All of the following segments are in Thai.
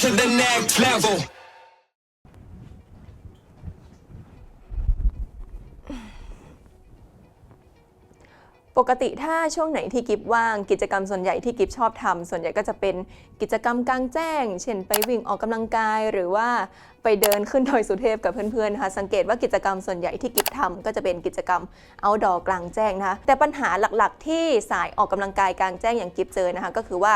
to the next level. ปกติถ้าช่วงไหนที่กิฟว่างกิจกรรมส่วนใหญ่ที่กิฟชอบทำส่วนใหญ่ก็จะเป็นกิจกรรมกลางแจ้ง เช่นไปวิ่งออกกำลังกาย หรือว่าไปเดินขึ้นดอยสุเทพกับเพื่อนๆนะคะสังเกตว่ากิจกรรมส่วนใหญ่ที่กิฟทำก็จะเป็นกิจกรรม outdoor กลางแจ้งนะคะแต่ปัญหาหลักๆ ที่สายออกกำลังกายกลางแจ้งอย่างกิฟเจอนะคะก็คือว่า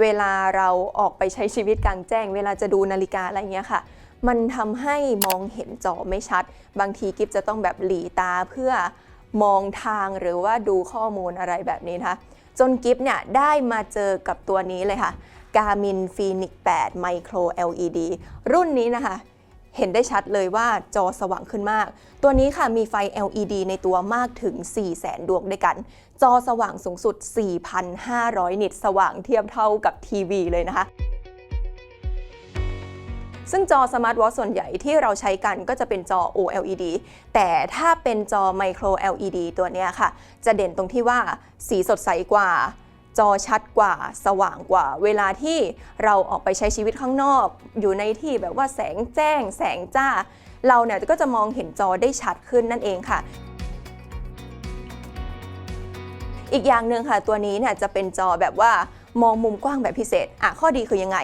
เวลาเราออกไปใช้ชีวิตกลางแจ้ง เวลาจะดูนาฬิกาอะไรเงี้ยค่ะมันทำให้มองเห็นจอไม่ชัด บางทีกิฟจะต้องแบบหลีตาเพื่อ มองทางหรือว่าดูข้อมูลอะไรแบบนี้นะคะ จนกิฟเนี่ยได้มาเจอกับตัวนี้เลยค่ะ Garmin Fenix 8 Micro LED รุ่นนี้นะคะ เห็นได้ชัดเลยว่าจอสว่างขึ้นมาก ตัวนี้ค่ะมีไฟ LED ในตัวมากถึง 400,000 ดวงด้วยกัน จอสว่างสูงสุด 4,500 นิตสว่างเทียบเท่ากับทีวีเลยนะคะ ซึ่งจอสมาร์ทวอทส่วนใหญ่ที่เราใช้กันก็จะเป็นจอ OLED แต่ถ้าเป็นจอ Micro LED ตัวนี้ค่ะ จะเด่นตรงที่ว่าสีสดใสกว่าจอชัดกว่าสว่างกว่า เวลาที่เราออกไปใช้ชีวิตข้างนอก อยู่ในที่แบบว่าแสงแจ้ง แสงจ้า เราเนี่ยก็จะมองเห็นจอได้ชัดขึ้นนั่นเองค่ะ อีกอย่างหนึ่งค่ะตัวนี้เนี่ยจะเป็นจอแบบว่า มองมุมกว้างแบบพิเศษอะข้อดีคือยังไง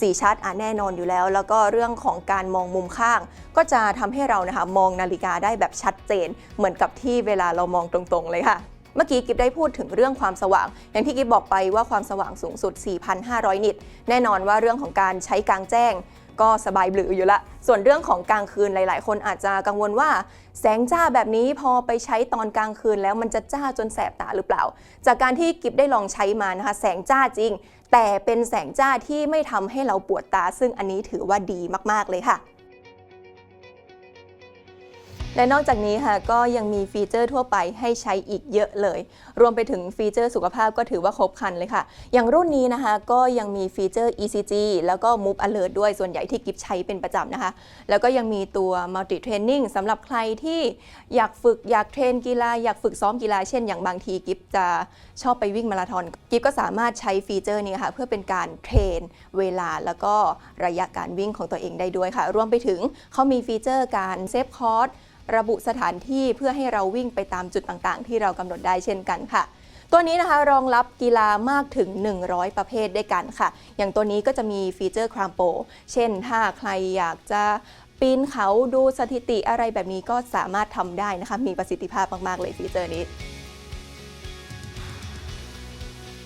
สีชัดอะแน่นอนอยู่แล้ว แล้วก็เรื่องของการมองมุมข้าง ก็จะทำให้เรานะคะมองนาฬิกาได้แบบชัดเจน เหมือนกับที่เวลาเรามองตรงๆเลยค่ะเมื่อกี้กิฟได้พูดถึงเรื่องความสว่าง อย่างที่กิฟบอกไปว่าความสว่างสูงสุด 4,500 นิต แน่นอนว่าเรื่องของการใช้กลางแจ้ง ก็สบายบลืออยู่ละ ส่วนเรื่องของกลางคืนหลาย ๆ คนอาจจะกังวลว่า แสงจ้าแบบนี้พอไปใช้ตอนกลางคืนแล้วมันจะจ้าจนแสบตาหรือเปล่า จากการที่กิฟได้ลองใช้มานะคะ แสงจ้าจริง แต่เป็นแสงจ้าที่ไม่ทำให้เราปวดตา ซึ่งอันนี้ถือว่าดีมาก ๆ เลยค่ะ และนอกจากนี้ค่ะก็ยังมีฟีเจอร์ทั่วไปให้ใช้อีกเยอะเลย รวมไปถึงฟีเจอร์สุขภาพก็ถือว่าครบครันเลยค่ะ อย่างรุ่นนี้นะคะก็ยังมีฟีเจอร์ ECG แล้วก็ Move Alert ด้วยส่วนใหญ่ที่กิฟใช้เป็นประจำนะคะ แล้วก็ยังมีตัว Multi Training สำหรับใครที่อยากฝึกอยากเทรนกีฬาอยากฝึกซ้อมกีฬาเช่นอย่างบางทีกิฟจะชอบไปวิ่งมาราธอนกิฟก็สามารถใช้ฟีเจอร์นี้ค่ะเพื่อเป็นการเทรนเวลาแล้วก็ระยะการวิ่งของตัวเองได้ด้วยค่ะ รวมไปถึงเขามีฟีเจอร์การเซฟคอร์สระบุสถานที่เพื่อให้เราวิ่งไปตามจุดต่างๆ ที่เรากำหนดได้เช่นกันค่ะ ตัวนี้นะคะรองรับกีฬามากถึง 100 ประเภทด้วยกันค่ะ อย่างตัวนี้ก็จะมีฟีเจอร์ครามโป เช่นถ้าใครอยากจะปีนเขาดูสถิติอะไรแบบนี้ก็สามารถทำได้นะคะ มีประสิทธิภาพมาก ๆ เลยฟีเจอร์นี้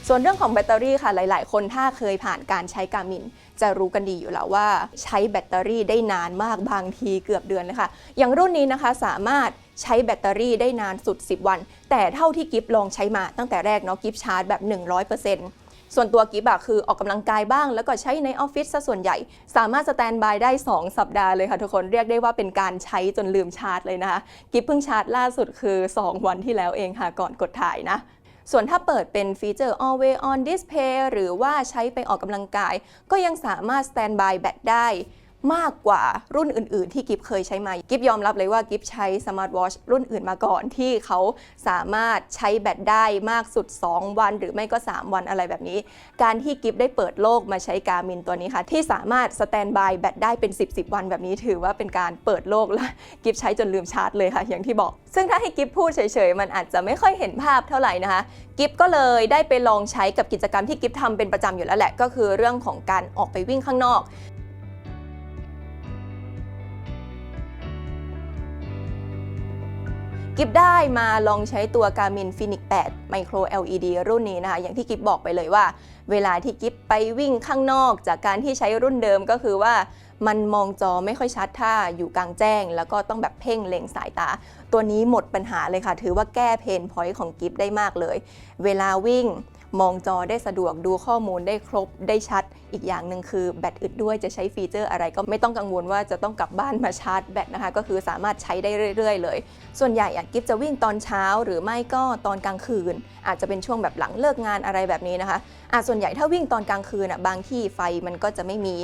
ส่วนเรื่องของแบตเตอรี่ค่ะหลาย ๆ คนถ้าเคยผ่านการใช้การมิน จะรู้กันดีอยู่แล้วว่าใช้แบตเตอรี่ได้นานมากบางทีเกือบเดือนเลยค่ะ อย่างรุ่นนี้นะคะสามารถใช้แบตเตอรี่ได้นานสุด 10 วัน แต่เท่าที่กิฟลองใช้มาตั้งแต่แรกเนาะกิฟชาร์จแบบ 100%ส่วนตัวกิฟอะคือออกกำลังกายบ้าง แล้วก็ใช้ในออฟฟิศซะส่วนใหญ่ สามารถสแตนบายได้ 2 สัปดาห์เลยค่ะทุกคนเรียกได้ว่าเป็นการใช้จนลืมชาร์จเลยนะคะ กิฟเพิ่งชาร์จล่าสุดคือ 2 วันที่แล้วเองค่ะก่อนกดถ่ายนะ ส่วนถ้าเปิดเป็นฟีเจอร์ always on display หรือว่าใช้ไปออกกำลังกาย ก็ยังสามารถ standby แบตได้ มากกว่ารุ่นอื่น ๆ ที่กิฟเคยใช้มากิฟยอมรับเลยว่ากิฟใช้สมาร์ทวอชรุ่นอื่นมาก่อนที่เขาสามารถใช้แบตได้มากสุด 2 วัน หรือไม่ก็ 3 วันอะไรแบบนี้ การที่กิฟได้เปิดโลกมาใช้การมินตัวนี้ค่ะ ที่สามารถสแตนบายแบตได้เป็น 10 10วันแบบนี้ถือว่าเป็นการเปิดโลกและกิฟใช้จนลืมชาร์จเลยค่ะ อย่างที่บอก ซึ่งถ้าให้กิฟพูดเฉย ๆ มันอาจจะไม่ค่อยเห็นภาพเท่าไหร่นะคะกิฟก็เลยได้ไปลองใช้กับกิจกรรมที่กิฟทำเป็นประจำอยู่แล้วแหละก็คือเรื่องของการออกไปวิ่งข้างนอก กิฟได้มาลองใช้ตัว Garmin Fenix 8 Micro LED รุ่นนี้นะคะ อย่างที่กิฟบอกไปเลยว่า เวลาที่กิฟไปวิ่งข้างนอก จากการที่ใช้รุ่นเดิมก็คือว่ามันมองจอไม่ค่อยชัดถ้าอยู่กลางแจ้ง แล้วก็ต้องแบบเพ่งเล็งสายตา ตัวนี้หมดปัญหาเลยค่ะ ถือว่าแก้เพนพอยต์ของกิฟได้มากเลย เวลาวิ่ง มองจอได้สะดวกดูข้อมูลได้ครบได้ชัด อีกอย่างหนึ่งคือแบตอึดด้วยจะใช้ฟีเจอร์อะไรก็ไม่ต้องกังวลว่าจะต้องกลับบ้านมาชาร์จแบตนะคะ ก็คือสามารถใช้ได้เรื่อยๆ เลย ส่วนใหญ่อะกิฟจะวิ่งตอนเช้าหรือไม่ก็ตอนกลางคืน อาจจะเป็นช่วงแบบหลังเลิกงานอะไรแบบนี้นะคะอะส่วนใหญ่ถ้าวิ่งตอนกลางคืนอะบางที่ไฟมันก็จะไม่มี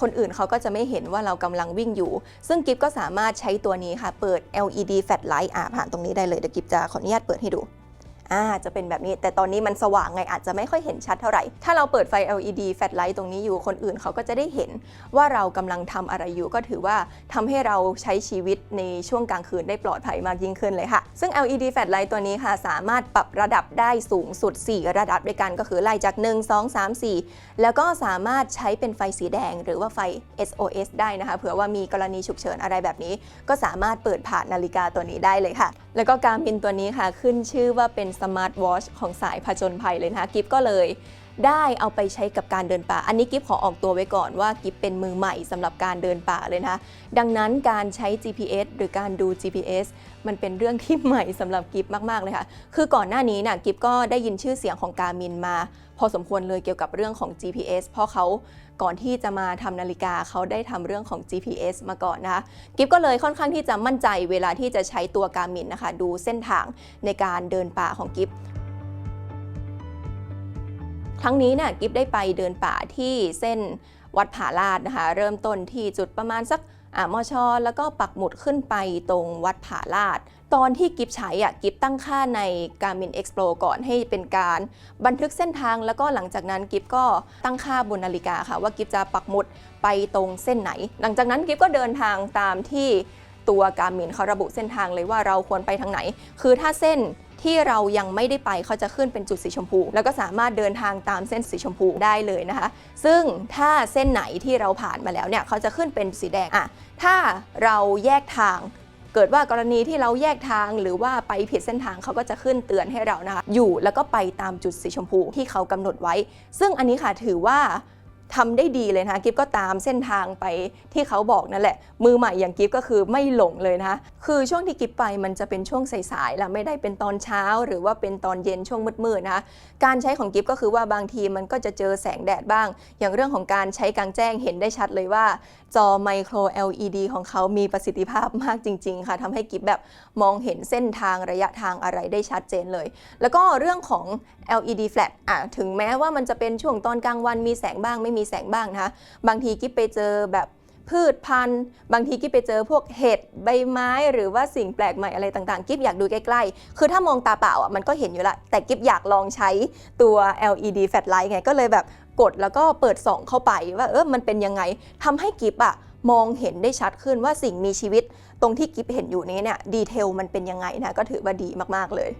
คนอื่นเขาก็จะไม่เห็นว่าเรากำลังวิ่งอยู่ ซึ่งกิฟก็สามารถใช้ตัวนี้ค่ะ เปิด LED flat light อะผ่านตรงนี้ได้เลยเดี๋ยวกิฟจะขออนุญาตเปิดให้ดู อ่าจะเป็นแบบนี้ แต่ตอนนี้มันสว่างไงอาจจะไม่ค่อยเห็นชัดเท่าไหร่ ถ้าเราเปิดไฟ LED แฟลชไลท์ตรงนี้อยู่คนอื่นเขาก็จะได้เห็นว่าเรากำลังทำอะไรอยู่ ก็ถือว่าทำให้เราใช้ชีวิตในช่วงกลางคืนได้ปลอดภัยมากยิ่งขึ้นเลยค่ะ ซึ่ง LED แฟลชไลท์ตัวนี้ค่ะ สามารถปรับระดับได้สูงสุด 4 ระดับด้วยกันก็คือไล่จาก 1 2 3 4 แล้วก็สามารถใช้เป็นไฟสีแดง หรือว่าไฟ SOS ได้นะคะเผื่อว่ามีกรณีฉุกเฉินอะไรแบบนี้ ก็สามารถเปิดผ่านนาฬิกาตัวนี้ได้เลยค่ะ แล้วก็การมินตัวนี้ค่ะขึ้นชื่อว่าเป็นสมาร์ทวอชของสายผจญภัยเลยนะคะกิฟก็เลย ได้เอาไปใช้กับการเดินป่า อันนี้กิฟขอออกตัวไว้ก่อนว่ากิฟเป็นมือใหม่สำหรับการเดินป่าเลยนะคะดังนั้นการใช้ GPS หรือการดู GPS มันเป็นเรื่องที่ใหม่สำหรับกิฟมากๆเลยค่ะ คือก่อนหน้านี้น่ะกิฟก็ได้ยินชื่อเสียงของการมินมา พอสมควรเลยเกี่ยวกับเรื่องของ GPS เพราะเขาก่อนที่จะมาทำนาฬิกาเขาได้ทำเรื่องของ GPS มาก่อนนะคะกิฟก็เลยค่อนข้างที่จะมั่นใจเวลาที่จะใช้ตัวการมินนะคะ ดูเส้นทางในการเดินป่าของกิฟ ครั้งนี้เนี่ยกิฟได้ไปเดินป่าที่เส้นวัดผาลาดนะคะ เริ่มต้นที่จุดประมาณสักอ่ามอชอแล้วก็ปักหมุดขึ้นไปตรงวัดผาลาด ตอนที่กิฟใช้อะกิฟตั้งค่าใน Garmin Explore ก่อนให้เป็นการบันทึกเส้นทางแล้วก็หลังจากนั้นกิฟก็ตั้งค่าบนนาฬิกาค่ะ ว่ากิฟจะปักหมุดไปตรงเส้นไหน หลังจากนั้นกิฟก็เดินทางตามที่ตัวการมินเขาระบุเส้นทางเลยว่าเราควรไปทางไหน คือถ้าเส้น ที่เรายังไม่ได้ไปเขาจะขึ้นเป็นจุดสีชมพู แล้วก็สามารถเดินทางตามเส้นสีชมพูได้เลยนะคะ ซึ่งถ้าเส้นไหนที่เราผ่านมาแล้วเนี่ยเขาจะขึ้นเป็นสีแดงอะถ้าเราแยกทางเกิดว่ากรณีที่เราแยกทางหรือว่าไปผิดเส้นทางเขาก็จะขึ้นเตือนให้เรานะคะอยู่แล้วก็ไปตามจุดสีชมพูที่เขากำหนดไว้ ซึ่งอันนี้ค่ะถือว่า ทำได้ดีเลยนะคะกิฟก็ตามเส้นทางไปที่เขาบอกนั่นแหละ มือใหม่อย่างกิฟก็คือไม่หลงเลยนะคะคือช่วงที่กิฟไปมันจะเป็นช่วงสายๆแล้วไม่ได้เป็นตอนเช้า หรือว่าเป็นตอนเย็นช่วงมืดๆนะคะการใช้ของกิฟก็คือว่าบางทีมันก็จะเจอแสงแดดบ้าง อย่างเรื่องของการใช้กลางแจ้งเห็นได้ชัดเลยว่า จอไมโคร LED ของเขามีประสิทธิภาพมากจริง ๆ ค่ะทำให้กิฟแบบมองเห็นเส้นทางระยะทางอะไรได้ชัดเจนเลย แล้วก็เรื่องของ LED flat อะถึงแม้ว่ามันจะเป็นช่วงตอนกลางวันมีแสงบ้างไม่มีแสงบ้างนะคะบางทีกิฟไปเจอแบบพืชพันธุ์ บางทีกิฟไปเจอพวกเห็ดใบไม้ หรือว่าสิ่งแปลกใหม่อะไรต่างๆ กิฟอยากดูใกล้ๆ คือถ้ามองตาเปล่าอะมันก็เห็นอยู่ละ แต่กิฟอยากลองใช้ตัว LED flat light ไงก็เลยแบบกดแล้วก็เปิดส่องเข้าไปว่าเออมันเป็นยังไงทำให้กิฟอะมองเห็นได้ชัดขึ้นว่าสิ่งมีชีวิต ตรงที่กิฟเห็นอยู่นี้เนี่ยดีเทลมันเป็นยังไงนะก็ถือว่าดีมากๆเลย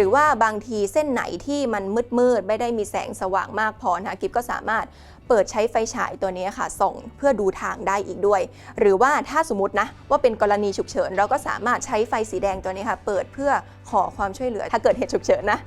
หรือว่าบางทีเส้นไหนที่มันมืดมืดไม่ได้มีแสงสว่างมากพอนะคะกิฟก็สามารถเปิดใช้ไฟฉายตัวนี้ค่ะ ส่องเพื่อดูทางได้อีกด้วย หรือว่าถ้าสมมตินะว่าเป็นกรณีฉุกเฉิน เราก็สามารถใช้ไฟสีแดงตัวนี้ค่ะ เปิดเพื่อขอความช่วยเหลือถ้าเกิดเหตุฉุกเฉินนะ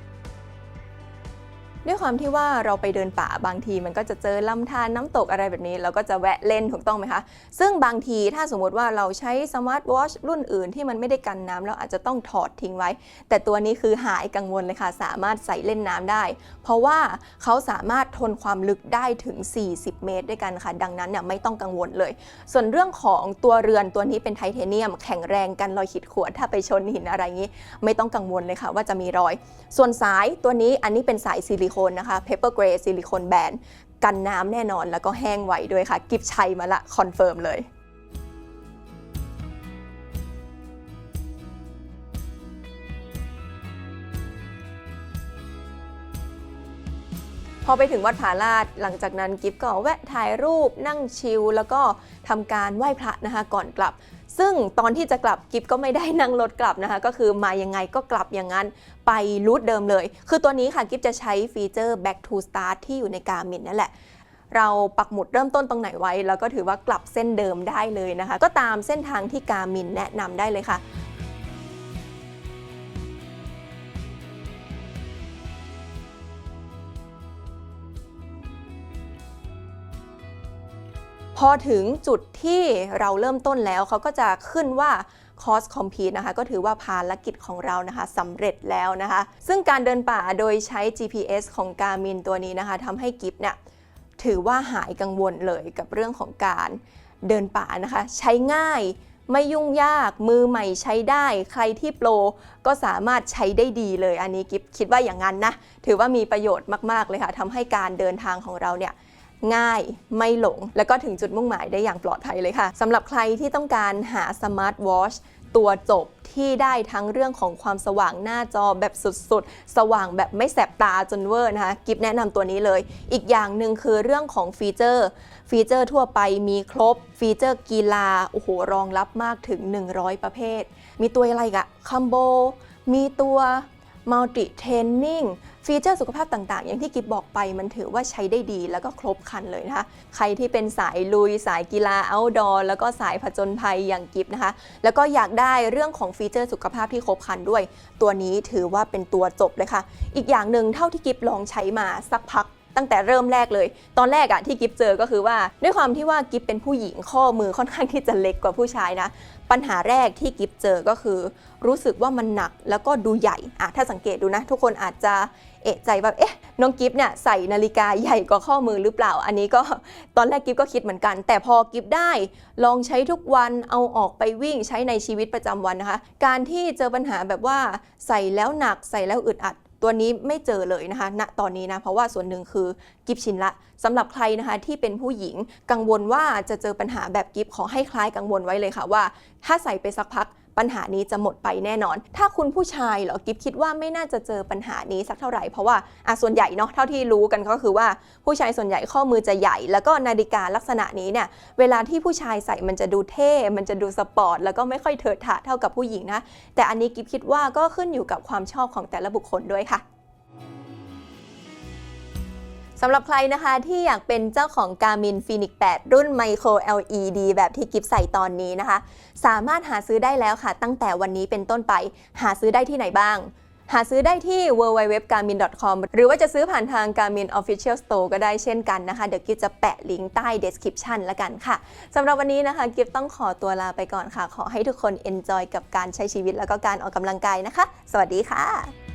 ด้วยความที่ว่าเราไปเดินป่าบางทีมันก็จะเจอลำธารน้ำตกอะไรแบบนี้ เราก็จะแวะเล่นถูกต้องไหมคะ ซึ่งบางทีถ้าสมมติว่าเราใช้สมาร์ทวอชรุ่นอื่นที่มันไม่ได้กันน้ำเราอาจจะต้องถอดทิ้งไว้ แต่ตัวนี้คือหายกังวลเลยค่ะ สามารถใส่เล่นน้ำได้ เพราะว่าเขาสามารถทนความลึกได้ถึง 40 เมตรด้วยกันค่ะ ดังนั้นเนี่ยไม่ต้องกังวลเลย ส่วนเรื่องของตัวเรือนตัวนี้เป็นไทเทเนียม แข็งแรงกันรอยขีดข่วนถ้าไปชนหินอะไรงี้ ไม่ต้องกังวลเลยค่ะ ว่าจะมีรอย ส่วนสายตัวนี้อันนี้เป็นสายซิลิโคนนะคะ Paper Gray ซิลิโคนแบนกันน้ำแน่นอนแล้วก็แห้งไวด้วยค่ะ กิฟใช้มาละคอนเฟิร์มเลยพอไปถึงวัดผาลาดหลังจากนั้นกิฟก็แวะถ่ายรูปนั่งชิลแล้วก็ทำการไหว้พระนะคะก่อนกลับ ซึ่งตอนที่จะกลับกิฟก็ไม่ได้นั่งรถกลับนะคะ ก็คือมายังไงก็กลับอย่างนั้นไปรูทเดิมเลย คือตัวนี้ค่ะกิฟจะใช้ฟีเจอร์ back to start ที่อยู่ในการมินนั่นแหละเราปักหมุดเริ่มต้นตรงไหนไว้ แล้วก็ถือว่ากลับเส้นเดิมได้เลยนะคะ ก็ตามเส้นทางที่การมินแนะนำได้เลยค่ะ อถึงจุดที่เราเริ่มต้นแล้วเขาก็จะขึ้นว่าคอสคอมพีนะคะ ก็ถือว่าภารกิจของเรานะคะสำเร็จแล้วนะคะ ซึ่งการเดินป่าโดยใช้ GPS ของ Garmin ตัวนี้นะคะทำให้กิฟเนี่ยถือว่าหายกังวลเลยกับเรื่องของการเดินป่านะคะ ใช้ง่ายไม่ยุ่งยากมือใหม่ใช้ได้ ใครที่โปรก็สามารถใช้ได้ดีเลย อันนี้กิฟคิดว่าอย่างนั้นนะ ถือว่ามีประโยชน์มาก ๆ เลยค่ะทำให้การเดินทางของเราเนี่ย ง่ายไม่หลง แล้วก็ถึงจุดมุ่งหมายได้อย่างปลอดภัยเลยค่ะสำหรับใครที่ต้องการหาสมาร์ทวอชตัวจบที่ได้ทั้งเรื่องของความสว่างหน้าจอแบบสุดๆ สว่างแบบไม่แสบตาจนเวอร์นะคะ กิฟแนะนำตัวนี้เลย อีกอย่างหนึ่งคือเรื่องของฟีเจอร์ ฟีเจอร์ทั่วไปมีครบ ฟีเจอร์กีฬา โอ้โห รองรับมากถึง 100 ประเภท มีตัวอะไรกะคัมโบ มีตัว มัลติเทนนิ่งฟีเจอร์สุขภาพต่างๆ อย่างที่กิฟบอกไปมันถือว่าใช้ได้ดีแล้วก็ครบครันเลยนะคะ ใครที่เป็นสายลุย สายกีฬา outdoor แล้วก็สายผจญภัยอย่างกิฟนะคะ แล้วก็อยากได้เรื่องของฟีเจอร์สุขภาพที่ครบครันด้วย ตัวนี้ถือว่าเป็นตัวจบเลยค่ะ อีกอย่างหนึ่งเท่าที่กิฟลองใช้มาสักพัก ตั้งแต่เริ่มแรกเลย ตอนแรกอะที่กิฟเจอก็คือว่า ด้วยความที่ว่ากิฟเป็นผู้หญิงข้อมือค่อนข้างที่จะเล็กกว่าผู้ชายนะ ปัญหาแรกที่กิฟเจอก็คือ รู้สึกว่ามันหนักแล้วก็ดูใหญ่อะถ้าสังเกตดูนะ ทุกคนอาจจะเอะใจว่าเอ๊ะน้องกิฟเนี่ยใส่นาฬิกาใหญ่กว่าข้อมือหรือเปล่า อันนี้ก็ตอนแรกกิฟก็คิดเหมือนกัน แต่พอกิฟได้ลองใช้ทุกวันเอาออกไปวิ่งใช้ในชีวิตประจำวันนะคะ การที่เจอปัญหาแบบว่าใส่แล้วหนักใส่แล้วอึดอัด ตัวนี้ไม่เจอเลยนะคะณตอนนี้นะเพราะว่าส่วนหนึ่งคือกิฟชินละสำหรับใครนะคะที่เป็นผู้หญิงกังวลว่าจะเจอปัญหาแบบกิฟขอให้คล้ายกังวลไว้เลยค่ะว่า ถ้าใส่ไปสักพัก ปัญหานี้จะหมดไปแน่นอน ถ้าคุณผู้ชายเหรอกิฟคิดว่าไม่น่าจะเจอปัญหานี้สักเท่าไหร่เพราะว่าอะส่วนใหญ่เนาะเท่าที่รู้กันก็คือว่าผู้ชายส่วนใหญ่ข้อมือจะใหญ่ แล้วก็นาฬิกาลักษณะนี้เนี่ยเวลาที่ผู้ชายใส่มันจะดูเท่ มันจะดูสปอร์ตแล้วก็ไม่ค่อยเถิดถะเท่ากับผู้หญิงนะแต่อันนี้กิฟคิดว่าก็ขึ้นอยู่กับความชอบของแต่ละบุคคลด้วยค่ะ สำหรับใครนะคะที่อยากเป็นเจ้าของ Garmin Phoenix 8 รุ่น Micro LED แบบที่กิฟใส่ตอนนี้นะคะ สามารถหาซื้อได้แล้วค่ะ ตั้งแต่วันนี้เป็นต้นไปหาซื้อได้ที่ไหนบ้าง หาซื้อได้ที่ www.garmin.com หรือว่าจะซื้อผ่านทาง Garmin Official Store ก็ได้เช่นกันนะคะ เดี๋ยวกิฟจะแปะลิงก์ใต้ description ละกันค่ะสำหรับวันนี้นะคะกิฟต้องขอตัวลาไปก่อนค่ะ ขอให้ทุกคน enjoy กับการใช้ชีวิตแล้วก็การออกกำลังกายนะคะ สวัสดีค่ะ